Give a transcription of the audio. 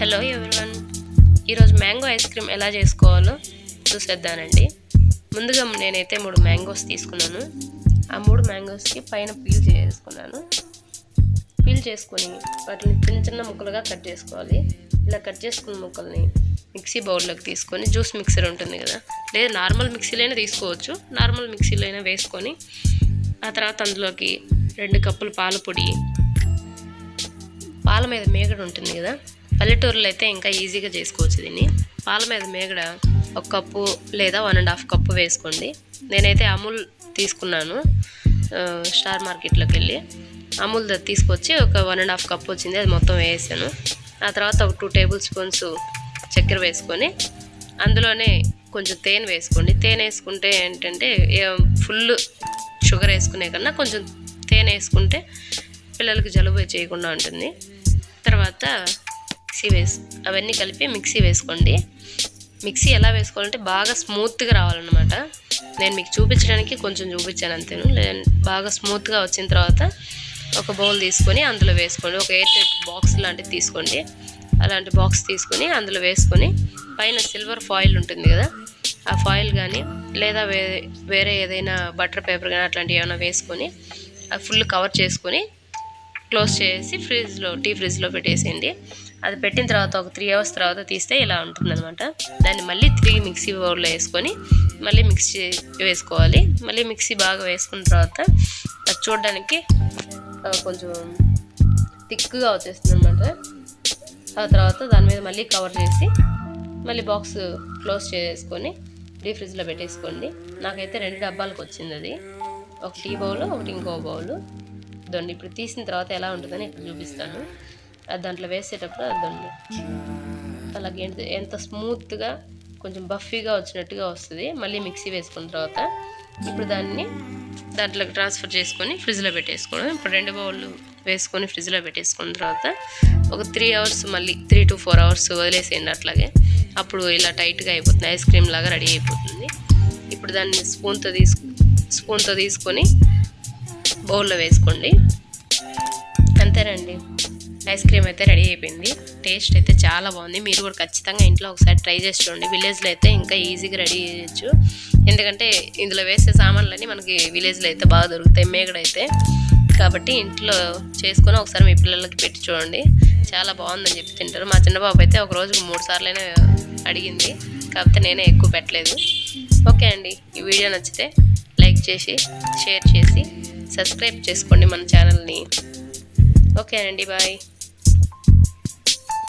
Hello everyone? ఈరోజు mango ice cream ఎలా చేసుకోవాలో చూసేద్దానండి. ముందుగా నేనైతే మూడు మ్యాంగోస్ తీసుకున్నాను. ఆ మూడు మ్యాంగోస్కి పైన పీల్ చేసుకున్నాను. పీల్ చేసుకొని వాటిని చిన్న చిన్న ముక్కలుగా కట్ చేసుకోవాలి. ఇలా కట్ చేసుకున్న ముక్కల్ని మిక్సీ బౌల్లోకి తీసుకొని జ్యూస్ మిక్సర్ ఉంటుంది కదా లేదా నార్మల్ మిక్సీలైనా తీసుకోవచ్చు. నార్మల్ మిక్సీలో అయినా వేసుకొని ఆ తర్వాత అందులోకి రెండు కప్పులు పాల పొడి పాల మీద మేగడ ఉంటుంది కదా పల్లెటూరులో అయితే ఇంకా ఈజీగా చేసుకోవచ్చు దీన్ని. పాల మీద మేగడ ఒక కప్పు లేదా వన్ అండ్ హాఫ్ కప్పు వేసుకోండి. నేనైతే అమూల్ తీసుకున్నాను స్టార్ మార్కెట్లోకి వెళ్ళి. అమూల్ తీసుకొచ్చి ఒక వన్ అండ్ హాఫ్ కప్ వచ్చింది అది మొత్తం వేసాను. ఆ తర్వాత ఒక టూ టేబుల్ స్పూన్స్ చక్కెర వేసుకొని అందులోనే కొంచెం తేనె వేసుకోండి. తేనె వేసుకుంటే ఏంటంటే ఫుల్ షుగర్ వేసుకునే కన్నా కొంచెం తేనె వేసుకుంటే పిల్లలకి జలుబు చేయకుండా ఉంటుంది. తర్వాత మిక్సీ వేసి అవన్నీ కలిపి మిక్సీ వేసుకోండి. మిక్సీ ఎలా వేసుకోవాలంటే బాగా స్మూత్గా రావాలన్నమాట. నేను మీకు చూపించడానికి కొంచెం చూపించాను అంతేను. బాగా స్మూత్గా వచ్చిన తర్వాత ఒక బౌల్ తీసుకొని అందులో వేసుకోండి. ఒక ఎయిర్ టైప్ బాక్స్ లాంటిది తీసుకోండి. అలాంటి బాక్స్ తీసుకొని అందులో వేసుకొని పైన సిల్వర్ ఫాయిల్ ఉంటుంది కదా ఆ ఫాయిల్ కానీ లేదా వేరే ఏదైనా బటర్ పేపర్ కానీ అట్లాంటివి ఏమైనా వేసుకొని అది ఫుల్ కవర్ చేసుకొని క్లోజ్ చేసి ఫ్రిడ్జ్లో టీ ఫ్రిడ్జ్లో పెట్టేసేయండి. అది పెట్టిన తర్వాత ఒక త్రీ అవర్స్ తర్వాత తీస్తే ఇలా ఉంటుందన్నమాట. దాన్ని మళ్ళీ తిరిగి మిక్సీ బౌల్లో వేసుకొని మళ్ళీ మిక్సీ వేసుకోవాలి. మళ్ళీ మిక్సీ బాగా వేసుకున్న తర్వాత అది చూడడానికి కొంచెం థిక్గా వచ్చేస్తుంది అనమాట ఆ తర్వాత దాని మీద మళ్ళీ కవర్ చేసి మళ్ళీ బాక్స్ క్లోజ్ చేసుకొని డీ ఫ్రిడ్జ్లో పెట్టేసుకోండి. నాకైతే రెండు డబ్బాలకు వచ్చింది అది. ఒక టీ బౌల్ ఒకటి ఇంకో బౌలు. దాన్ని. ఇప్పుడు తీసిన తర్వాత ఎలా ఉంటుందని ఇప్పుడు చూపిస్తాను. అది దాంట్లో వేసేటప్పుడు అదండి అలాగే ఎంత ఎంత స్మూత్గా కొంచెం బఫీగా వచ్చినట్టుగా వస్తుంది. మళ్ళీ మిక్సీ వేసుకున్న తర్వాత ఇప్పుడు దాన్ని దాంట్లోకి ట్రాన్స్ఫర్ చేసుకొని ఫ్రిడ్జ్లో పెట్టేసుకోవడం. ఇప్పుడు రెండు బౌళ్ళు వేసుకొని ఫ్రిడ్జ్లో పెట్టేసుకున్న తర్వాత ఒక త్రీ అవర్స్ మళ్ళీ త్రీ టు ఫోర్ అవర్స్ వదిలేసేయండి అట్లాగే. అప్పుడు ఇలా టైట్గా అయిపోతుంది. ఐస్ క్రీమ్ లాగా రెడీ అయిపోతుంది. ఇప్పుడు దాన్ని స్పూన్తో తీసుకు స్పూన్తో తీసుకొని బౌల్లో వేసుకోండి. అంతేనండి. ఐస్ క్రీమ్ అయితే రెడీ అయిపోయింది. టేస్ట్ అయితే చాలా బాగుంది. మీరు కూడా ఖచ్చితంగా ఇంట్లో ఒకసారి ట్రై చేసి చూడండి. విలేజ్లో అయితే ఇంకా ఈజీగా రెడీ చేయొచ్చు. ఎందుకంటే ఇందులో వేసే సామాన్లన్నీ మనకి విలేజ్లో అయితే బాగా దొరుకుతాయి మేగడైతే కాబట్టి ఇంట్లో చేసుకొని ఒకసారి మీ పిల్లలకి పెట్టి చూడండి. చాలా బాగుందని చెప్పి తింటారు. మా చిన్నబాబు అయితే ఒక రోజుకు మూడు సార్లైనా అడిగింది. కాకపోతే నేనే ఎక్కువ పెట్టలేదు. ఓకే అండి. ఈ వీడియో నచ్చితే లైక్ చేసి షేర్ చేసి సబ్స్క్రైబ్ చేసుకోండి మన ఛానల్ని. ఓకే అండి బాయ్.